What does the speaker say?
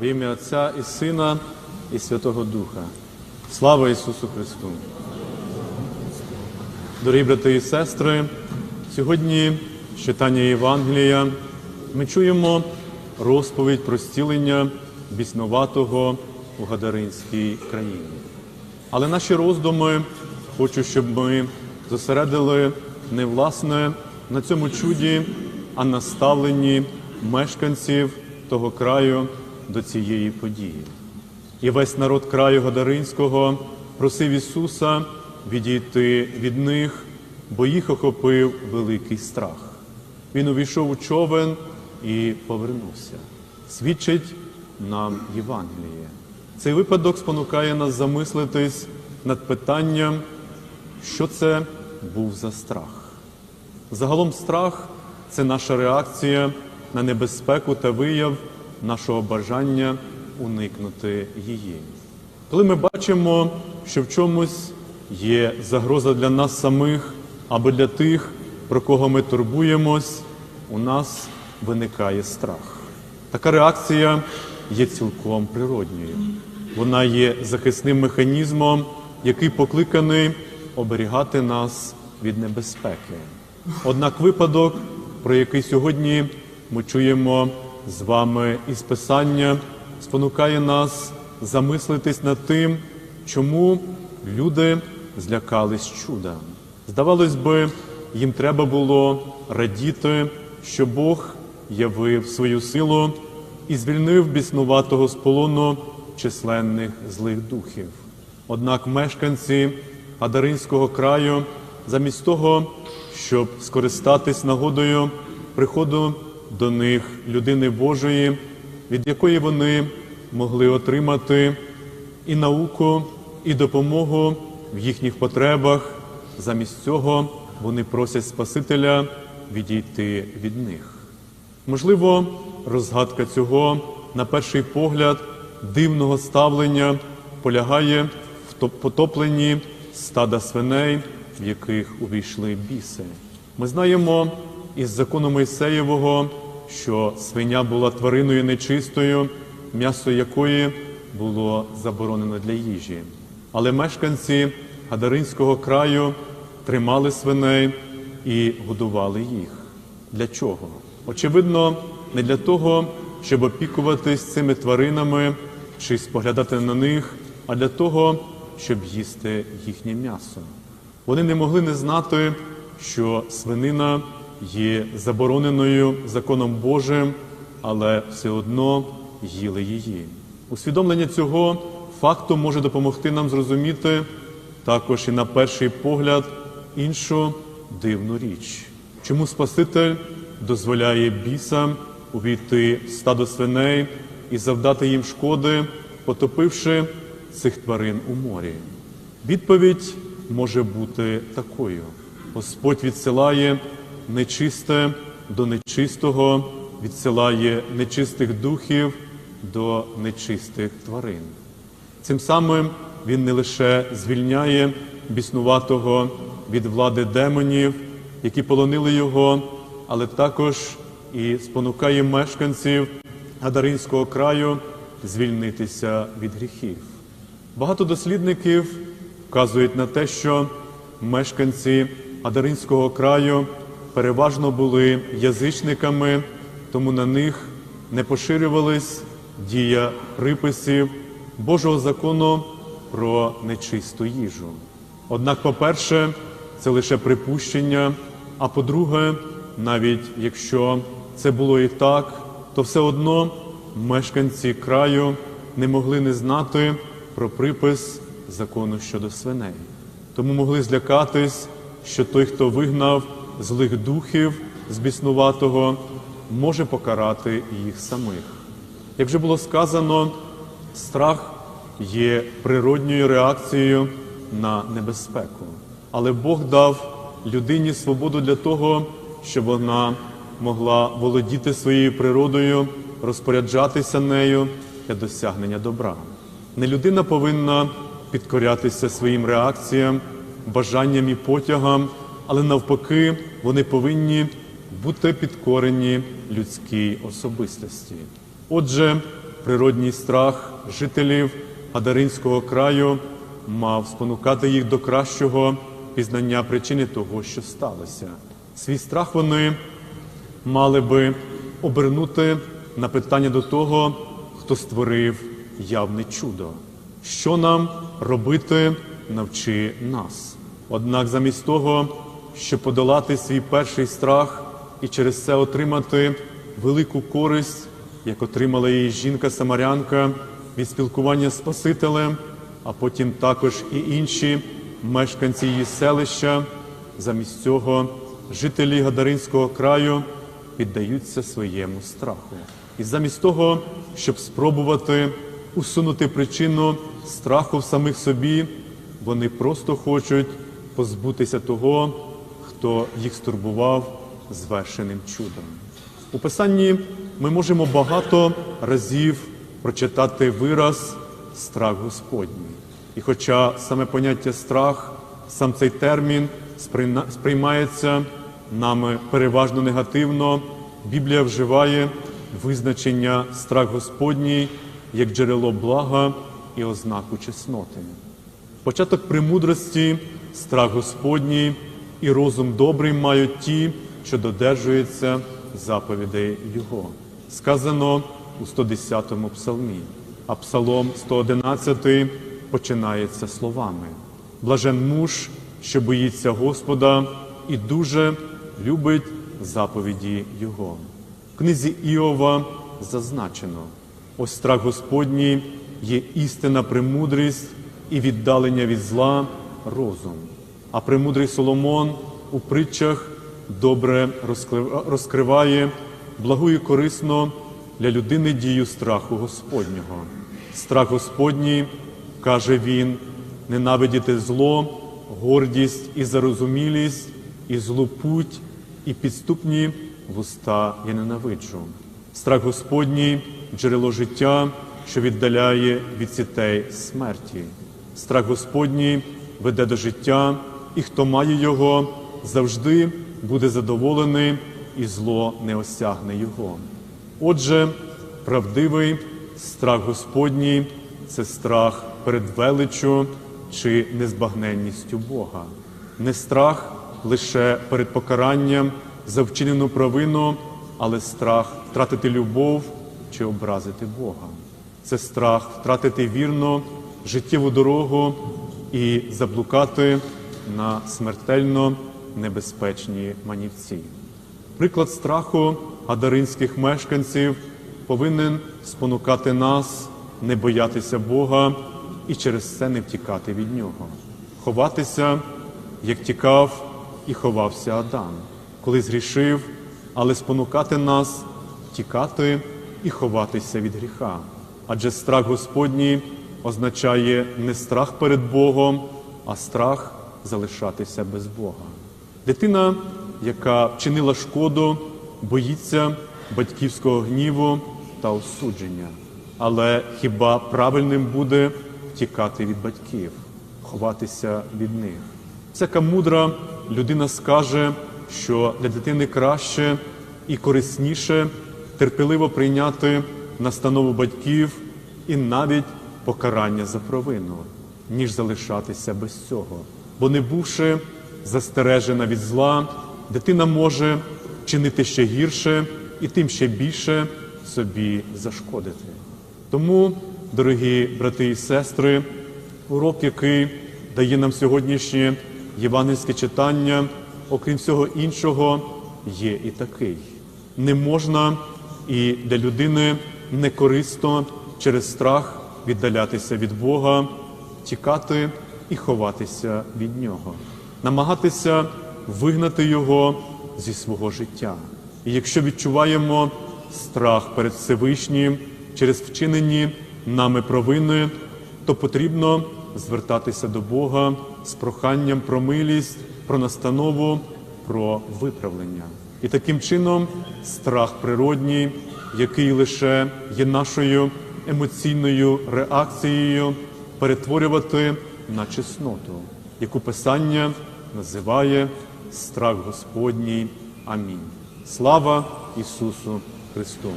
В ім'я Отця і Сина, і Святого Духа. Слава Ісусу Христу! Дорогі брати і сестри, сьогодні з читання Євангелія ми чуємо розповідь про зцілення біснуватого у Гадаринській країні. Але наші роздуми хочу, щоб ми зосередили не власне на цьому чуді, а на ставленні мешканців того краю до цієї події. І весь народ краю Гадаринського просив Ісуса відійти від них, бо їх охопив великий страх. Він увійшов у човен і повернувся. Свідчить нам Євангеліє. Цей випадок спонукає нас замислитись над питанням, що це був за страх. Загалом страх це наша реакція на небезпеку та вияв нашого бажання уникнути її. Коли ми бачимо, що в чомусь є загроза для нас самих або для тих, про кого ми турбуємось, у нас виникає страх. Така реакція є цілком природньою. Вона є захисним механізмом, який покликаний оберігати нас від небезпеки. Однак випадок, про який сьогодні ми чуємо з вами із Писання, спонукає нас замислитись над тим, чому люди злякались чуда. Здавалось би, їм треба було радіти, що Бог явив свою силу і звільнив біснуватого з полону численних злих духів. Однак мешканці Адаринського краю, замість того, щоб скористатись нагодою приходу до них людини Божої, від якої вони могли отримати і науку, і допомогу в їхніх потребах, замість цього вони просять Спасителя відійти від них. Можливо, розгадка цього, на перший погляд, дивного ставлення полягає в потопленні стада свиней, в яких увійшли біси. Ми знаємо із закону Мойсеєвого, що свиня була твариною нечистою, м'ясо якої було заборонено для їжі. Але мешканці Гадаринського краю тримали свиней і годували їх. Для чого? Очевидно, не для того, щоб опікуватись цими тваринами чи споглядати на них, а для того, щоб їсти їхнє м'ясо. Вони не могли не знати, що свинина є забороненою законом Божим, але все одно їли її. Усвідомлення цього факту може допомогти нам зрозуміти також і на перший погляд іншу дивну річ. Чому Спаситель дозволяє бісам увійти в стадо свиней і завдати їм шкоди, потопивши цих тварин у морі? Відповідь може бути такою: Господь відсилає нечисте до нечистого, відсилає нечистих духів до нечистих тварин. Цим самим він не лише звільняє біснуватого від влади демонів, які полонили його, але також і спонукає мешканців Гадаринського краю звільнитися від гріхів. Багато дослідників вказують на те, що мешканці Адаринського краю переважно були язичниками, тому на них не поширювались дія приписів Божого закону про нечисту їжу. Однак, по-перше, це лише припущення, а по-друге, навіть якщо це було і так, то все одно мешканці краю не могли не знати про припис закону щодо свиней. Тому могли злякатись, що той, хто вигнав злих духів з біснуватого, може покарати їх самих. Як вже було сказано, страх є природньою реакцією на небезпеку. Але Бог дав людині свободу для того, щоб вона могла володіти своєю природою, розпоряджатися нею для досягнення добра. Не людина повинна підкорятися своїм реакціям, бажанням і потягам, але навпаки, вони повинні бути підкорені людській особистості. Отже, природній страх жителів Гадаринського краю мав спонукати їх до кращого пізнання причини того, що сталося. Свій страх вони мали би обернути на питання до того, хто створив явне чудо. Що нам робити, навчи нас. Однак замість того, щоб подолати свій перший страх і через це отримати велику користь, як отримала її жінка-самарянка від спілкування з Спасителем, а потім також і інші мешканці її селища, замість цього жителі Гадаринського краю піддаються своєму страху. І замість того, щоб спробувати усунути причину страху в самих собі, вони просто хочуть позбутися того, хто їх стурбував звершеним чудом. У Писанні ми можемо багато разів прочитати вираз страх Господній. І хоча саме поняття страх, сам цей термін сприймається нами переважно негативно, Біблія вживає визначення страх Господній як джерело блага і ознаку чесноти. Початок премудрості, страх Господній і розум добрий мають ті, що додержуються заповідей Його. Сказано у 110-му псалмі, а псалом 111 починається словами: Блажен муж, що боїться Господа і дуже любить заповіді Його. В книзі Іова зазначено: ось страх Господній є істинна премудрість і віддалення від зла розум. А премудрий Соломон у притчах добре розкриває благу і корисно для людини дію страху Господнього. Страх Господній, каже він, ненавидіти зло, гордість і зарозумілість, і злу путь, і підступні вуста я ненавиджу. Страх Господній джерело життя, що віддаляє від сітей смерті. Страх Господній веде до життя, і хто має його, завжди буде задоволений, і зло не осягне його. Отже, правдивий страх Господній це страх перед величчю чи незбагненністю Бога, не страх лише перед покаранням за вчинену провину, але страх втратити любов чи образити Бога. Це страх втратити вірно життєву дорогу і заблукати на смертельно небезпечні манівці. Приклад страху гадаринських мешканців повинен спонукати нас не боятися Бога і через це не втікати від Нього, ховатися, як тікав і ховався Адам, коли згрішив, але спонукати нас втікати і ховатися від гріха. Адже страх Господній означає не страх перед Богом, а страх залишатися без Бога. Дитина, яка вчинила шкоду, боїться батьківського гніву та осудження. Але хіба правильним буде втікати від батьків, ховатися від них? Всяка мудра людина скаже, що для дитини краще і корисніше терпеливо прийняти настанову батьків і навіть покарання за провину, ніж залишатися без цього. Бо не бувши застережена від зла, дитина може чинити ще гірше і тим ще більше собі зашкодити. Тому, дорогі брати і сестри, урок, який дає нам сьогоднішнє євангельське читання, окрім всього іншого, є і такий. Не можна і для людини не корисно через страх віддалятися від Бога, тікати і ховатися від Нього, намагатися вигнати Його зі свого життя. І якщо відчуваємо страх перед Всевишнім через вчинені нами провини, то потрібно звертатися до Бога з проханням про милість, про настанову, про виправлення. І таким чином страх природній, який лише є нашою емоційною реакцією, перетворювати на чесноту, яку Писання називає страх Господній. Амінь. Слава Ісусу Христу!